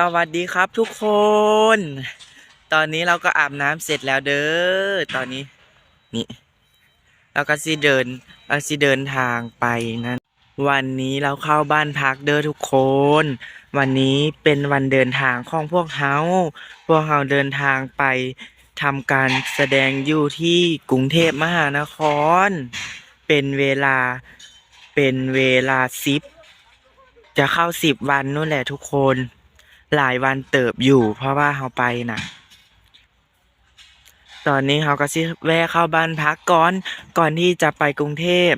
สวัสดีครับทุกคน ตอนนี้เราก็อาบน้ำเสร็จแล้วเด้อ ตอนนี้ นี่เราก็สิเดินเราสิเดินทางไปนั้นวันนี้เราเข้าบ้านพักเด้อทุกคน วันนี้เป็นวันเดินทางของพวกเฮาพวกเฮาเดินทางไปทำการแสดงอยู่ที่กรุงเทพมหานคร เป็นเวลาเป็นเวลาสิบจะเข้าสิบวันนู่นแหละทุกคน หลายวันเติบอยู่ เพราะว่าเราไปนะตอนนี้เขาก็สิแวะเข้าบ้านพักก่อน ก่อนที่จะไปกรุงเทพ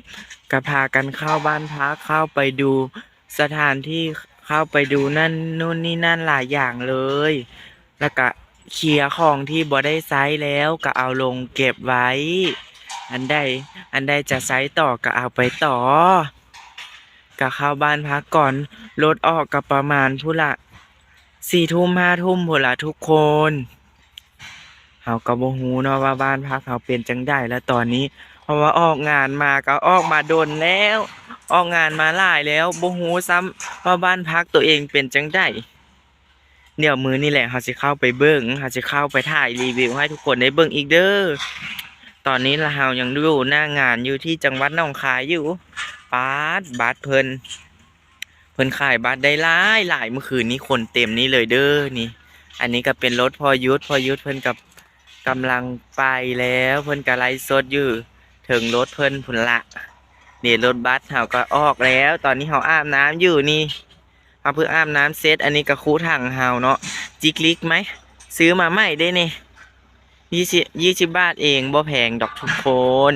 ก็พากันเข้าบ้านพักเข้าไปดูสถานที่เข้าไปดูนั่นนู่นนี่นั่นหลายอย่างเลย แล้วก็เคลียร์ของที่บ่ได้ไซส์แล้วก็เอาลงเก็บไว้ อันใดอันใดจะไซส์ต่อก็เอาไปต่อก็เข้าบ้านพักก่อนรถออกก็ประมาณผู้ละ สี่ทุ่มห้าทุ่มผู้ละทุกคนเขาก็บ่ฮู้เนาะว่าบ้านพักเขาเป็นจังได้แล้วตอนนี้ เพราะว่าออกงานมาก็ออกมาโดนแล้ว ออกงานมาหลายแล้วบ่ฮู้ซ้ำว่าบ้านพักตัวเองเป็นจังได้เดี๋ยวมือนี่แหละเขาสิเข้าไปเบิ่งเขาสิเข้าไปถ่ายรีวิวให้ทุกคนได้เบิ่งอีกเด้อ ตอนนี้เรายังอยู่หน้างานอยู่ที่จังหวัดหนองคายอยู่บาสบาสเพลิน เพิ่นขายบาสได้หลายหลายเมื่อคืนนี้คนเต็มนี่เลยเด้อนี่ อันนี้ก็เป็นรถพอยุทธพอยุทธเพิ่นกับกำลังไปแล้ว เพิ่นก็ไล่สดอยู่ถึงรถเพิ่นพุ่นละนี่รถบัสเฮาก็ออกแล้ว ตอนนี้เฮาอาบน้ำอยู่นี่เฮาเพิ่งอาบน้ำเสร็จอันนี้ก็คูถังเฮาเนาะจิกลิกไหมซื้อมาใหม่ได้นี่ยี่สิบยี่สิบบาทเองบ่แพงดอกทุกคน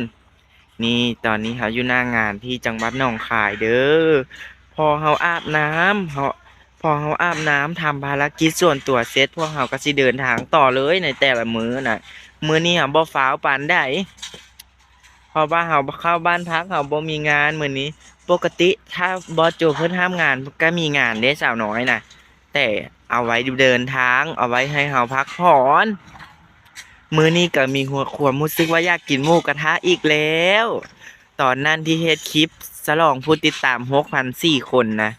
นี่ตอนนี้เขาอยู่หน้างานที่จังหวัดหนองคายเด้อ พอเขาอาบน้ำเขาพอเขาอาบน้ำทำภารกิจส่วนตัวเสร็จพวกเขาก็สิเดินทางต่อเลยในแต่ละมื้อน่ะ มื้อนี้เขาบ่ฟ้าวปานใดเพราะว่าเขาเข้าบ้านพักเขาบ่มีงานมื้อนี้ ปกติถ้าบอสโจเพิ่นห้ามงานก็มีงานเด้สาวน้อยน่ะ แต่เอาไว้เดินทาง เอาไว้ให้เขาพักผ่อนมื้อนี้ก็มีหัวความรู้สึกว่าอยากกินหมูกระทะอีกแล้ว ตอนนั้นที่เฮ็ดคลิป ฉลองผู้ติดตาม6,004คนนะ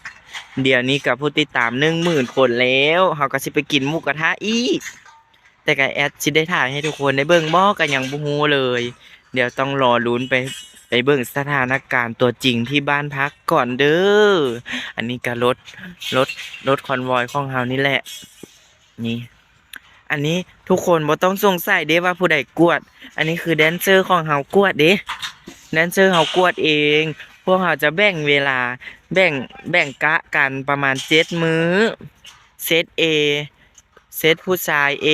เดี๋ยวนี้กับผู้ติดตาม10,000คนแล้วเฮาก็สิไปกินหมูกระทะอีก แต่ก็แอดสิได้ถ่ายให้ทุกคนได้เบิ่งบ่ก็ยังบ่ฮู้เลย เดี๋ยวต้องรอลุ้นไปไปเบิ่งสถานการณ์ตัวจริงที่บ้านพักก่อนเด้อ อันนี้ก็รถรถรถคอนวอยของเฮานี่แหละ นี่ อันนี้ทุกคนบ่ต้องสงสัยเด้ว่าผู้ใดกวด อันนี้คือแดนเซอร์ของเฮากวดเด้แดนเซอร์เฮากวดเอง พวกเฮาจะแบ่งเวลา แบ่งแบ่งกะกันประมาณเจ็ดมื้อ เซต A เซตผู้ชาย A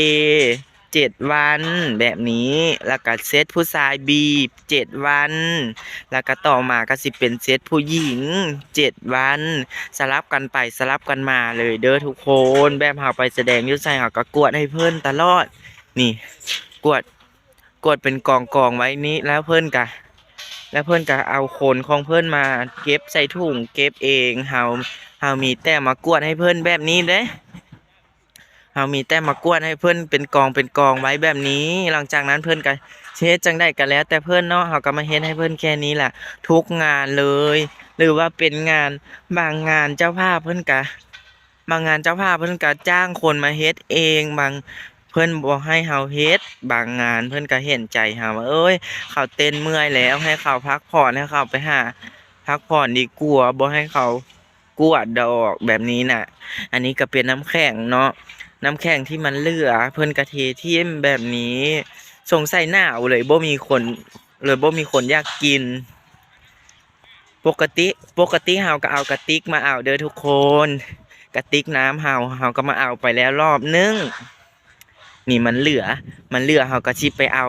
เจ็ดวันแบบนี้ แล้วก็เซตผู้ชาย B เจ็ดวัน แล้วก็ต่อมาก็สิเป็นเซตผู้หญิงเจ็ดวัน สลับกันไปสลับกันมาเลยเด้อทุกคนแบบเฮาไปแสดงยุทธใส่เฮาก็กวดให้เพิ่อนตลอด นี่ กวดกวดเป็นกองกองๆไว้นี้แล้วเพิ่อนกะ แล้วเพิ่อนก็เอาโคนของเพิ่อนมาเก็บใส่ถุงเก็บเองเฮาเฮามีแต่มมากวดให้เพิ่อนแบบนี้เด้เฮามีแต่มมากวดให้เพิ่อนเป็นกองเป็นกองไว้แบบนี้ หลังจากนั้นเพิ่อนก็เฮ็ดจังได้ก็แล้ว แต่เพิ่อนเนาะเฮาก็มาเฮ็ดให้เพิ่อนแค่นี้แหละทุกงานเลย หรือว่าเป็นงานบางงานเจ้าภาพเพิ่อนก็บางงานเจ้าภาพเพิ่อนก็จ้างคนมาเฮ็ดเองบาง เพิ่อนบ่ให้เฮาเฮ็ดบางงานเพิ่อนก็เห็นใจเฮาว่าเอ้ยเขาเต้นเมื่อยแล้วให้เขาพักผ่อนให้เขาไปหาพักผ่อนดีกว่าบ่ให้เขากวดดอกแบบนี้น่ะ อันนี้ก็เป็นน้ำแข็งเนาะน้ำแข็งที่มันเหลือ เพิ่อนกะเททิ่มแบบนี้ สงสัยหนาวเลยบ่มีคนเลยบ่มีคนอยากกิน ปกติปกติเฮาก็เอากระติกมาเอาเด้อทุกคน กระติกน้ำเฮาเฮาก็มาเอาไปแล้วรอบนึง นี่มันเหลือ มันเหลือเฮาก็สิไปเอา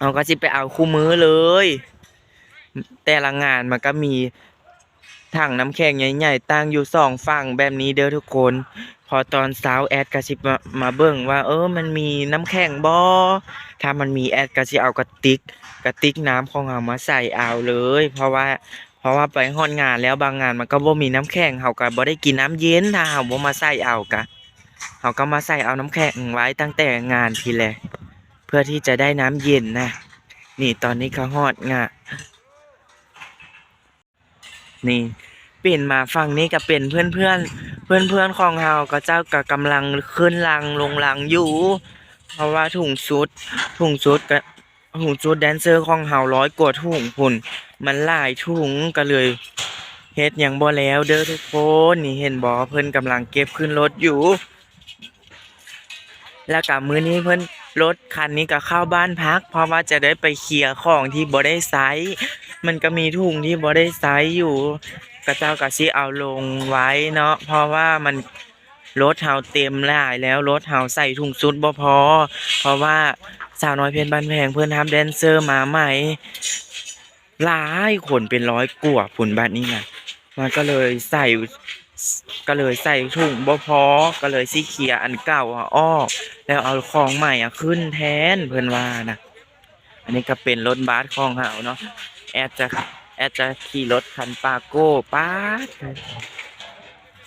เราก็สิไปเอาคู่มือเลย แต่ละงานมันก็มีถังน้ำแข็งใหญ่ๆตั้งอยู่สองฝั่งแบบนี้เด้อทุกคน พอตอนเช้าแอดก็สิมามาเบิ่งว่า เออมันมีน้ำแข็งบ่ถ้ามันมีแอดก็สิเอากระติกกระติกน้ำของเรามาใส่เอาเลย เพราะว่าเพราะว่าไปฮอดงานแล้วบางงานมันก็บ่มีน้ำแข็งเฮาก็บ่ได้กินน้ำเย็นถ้าเฮาบ่มาใส่เอากะ เฮาก็มาใส่เอาน้ำแข็งไว้ตั้งแต่งานทีแรกเพื่อที่จะได้น้ำเย็นนะ นี่ตอนนี้เขาฮอดงะนี่เป็นมาฝั่งนี้ก็เป็นเพื่อนเพื่อนเพื่อนเพื่อนของเฮาก็เจ้าก็กำลังขึ้นลังลงลังอยู่ เพราะว่าถุงชุดถุงชุดก็ถุงชุดแดนเซอร์ของเฮาร้อยกว่าถุงพุ่นมันหลายถุงก็เลยเฮ็ดหยังบ่แล้วเด้อทุกคนนี่เห็นบ่เพิ่นกำลังเก็บขึ้นรถอยู่ แล้วกับมื้อนี้เพิ่นรถคันนี้ก็เข้าบ้านพัก เพราะว่าจะได้ไปเคลียร์ของที่บ่ได้ใช้มันก็มีถุงที่บ่ได้ใช้อยู่ก็เจ้าก็สิเอาลงไว้เนาะเพราะว่ามันรถเฮาเต็มหลายแล้วรถเฮาใส่ถุงชุดบ่พอ เพราะว่าสาวน้อยเพชรบ้านแพงเพิ่อนทำแดนเซอร์มาใหม่หลายคนเป็นร้อยกว่าพุ่นบัดนี้นะมันก็เลยใส่ ก็เลยใส่ถุงบ่พอก็เลยสิเคียอันเก่าอะออแล้วเอาของใหม่อะขึ้นแทนเพิ่อนว่านะอันนี้ก็เป็นรถบัสของเฮาเนาะแอดจะแอดจะขี่รถคันปาโก้ป๊า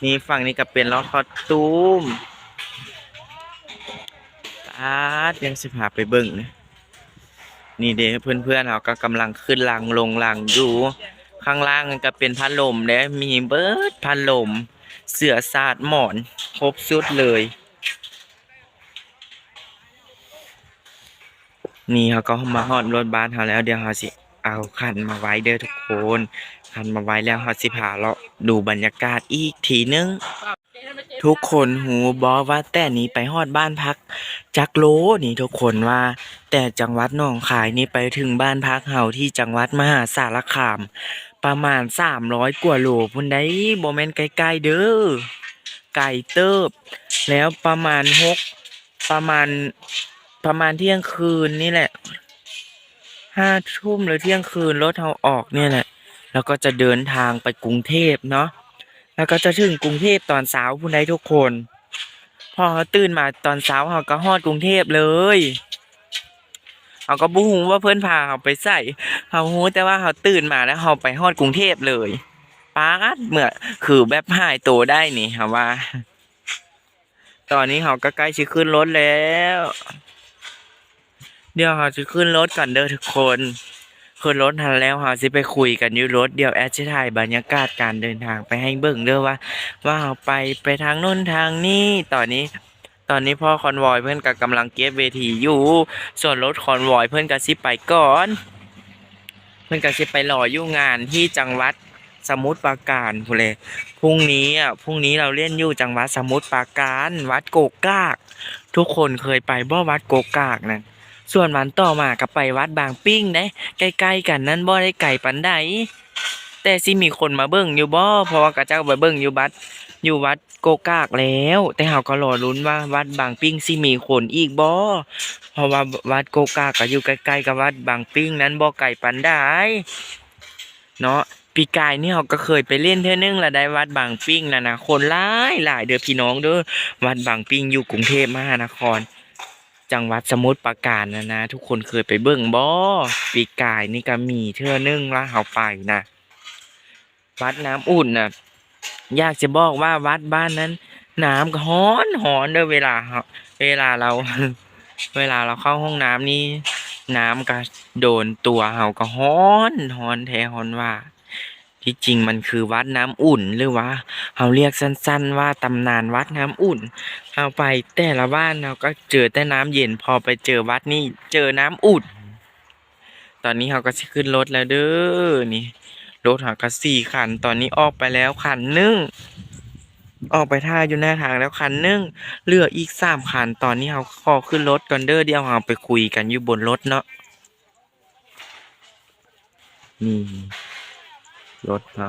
นี่ฝั่งนี้ก็เป็นรถคอสตูมป๊ายังสิพาไปเบิ่งนะนี่เด้เพื่อนๆเฮาก็กำลังขึ้นลังลงลังอยู่ ข้างล่างก็เป็นพัดลมและมีเบิดพัดลม เสือสาดหมอน ครบชุดเลย นี่เขาก็มาฮอดรถบัสเขาแล้วเดี๋ยวเขาสิเอาคันมาไว้เด้อทุกคนคันมาไว้แล้วเขาสิพาเราะดูบรรยากาศอีกทีนึง ทุกคนหูบอว่าแต่นี้ไปฮอดบ้านพัก จักโลนี่ทุกคนว่า แต่จังหวัดหนองคายนี่ไปถึงบ้านพักเฮาที่จังหวัดมหาสารคาม ประมาณ300กว่าโลพุ่นได้บ่แม่นใกลๆเด้อไก่เติบ แล้วประมาณหกประมาณประมาณเที่ยงคืนนี่แหละห้าทุ่มหรือเที่ยงคืนรถเราออกเนี่ยแหละแล้วก็จะเดินทางไปกรุงเทพเนาะแล้วก็จะถึงกรุงเทพตอนเช้าพุ่นได้ทุกคน พอเขาตื่นมาตอนเช้าเขาก็ฮอดกรุงเทพเลย เขาก็บ่ฮู้ว่าเพิ่อนพาเขาไปใส่เขาฮู้แต่ว่าเขาตื่นมาแล้วเขาไปฮอดกรุงเทพเลยป๊าดเมื่อคือแบบหายตัวได้นี่ค่ะว่า ตอนนี้เขาก็ใกล้จะขึ้นรถแล้ว เดี๋ยวเขาจะขึ้นรถก่อนเด้อทุกคนขึ้นรถทันแล้วเขาจะไปคุยกันอยู่รถเดี๋ยวแอดจะถ่ายบรรยากาศการเดินทางไปให้เบิ่งเด้อว่า ว่าเขาไปไปทางโน้นทางนี้ตอนนี้ ตอนนี้พ่อคอนวอยเพื่อนก็กำลังเก็บเวทีอยู่ ส่วนรถคอนวอยเพื่อนก็สิไปก่อน เพื่อนก็สิไปรออยู่งานที่จังหวัดสมุทรปราการพูเลยพรุ่งนี้อะพรุ่งนี้เราเล่นอยู่จังหวัดสมุทรปราการ วัดโกกาก ทุกคนเคยไปบ่วัดโกกากนั่นส่วนวันต่อมาก็ไปวัดบางปิ้งได้ใกล้ๆกันนั่นบ่ได้ไกลปานใดแต่สิมีคนมาเบิ่งอยู่บ่เพราะว่ากระเจ้าไปเบิ่งอยู่บัด อยู่วัดโกกากแล้ว แต่เฮาก็รอลุ้นว่าวัดบางปิ้งสิมีคนอีกบ่เพราะว่าวัดโกกากก็อยู่ใกล้ๆกับวัดบางปิ้งนั้นบ่ไกลปานใดเนาะปีกายนี่เฮาก็เคยไปเล่นเทื่อนึงละได้วัดบางปิ้งนะนะคนหลายหลายเด้อพี่น้องเด้อวัดบางปิ้งอยู่กรุงเทพมหานคร จังหวัดสมุทรปราการนะนะ ทุกคนเคยไปเบิ่งบ่ปีกายนี่ก็มีเทื่อนึงละเฮาไปนะวัดน้ำอุ่นน่ะ อยากจะบอกว่าวัดบ้านนั้น น้ำก็ฮ้อนหอนเด้อเวลาเวลาเรา เวลาเราเข้าห้องน้ำนี่น้ำก็โดนตัวเฮาก็ฮ้อนฮ้อนแท้ฮ้อนว่า ที่จริงมันคือวัดน้ำอุ่นหรือว่าเฮาเรียกสั้น ๆ ว่าตำนานวัดน้ำอุ่นเฮาไปแต่ละบ้านเราก็เจอแต่น้ำเย็นพอไปเจอวัดนี่เจอน้ำอุ่น ตอนนี้เฮาก็ขึ้นรถแล้วเด้อนี่ รถเฮาก็สี่คัน ตอนนี้ออกไปแล้วคันหนึงออกไปท่าอยู่หน้าทางแล้วคันหนึงเหลืออีกสามคัน ตอนนี้เขาขอขึ้นรถก่อนเด้อเดี๋ยวเราไปคุยกันอยู่บนรถเนาะนี่รถเฮา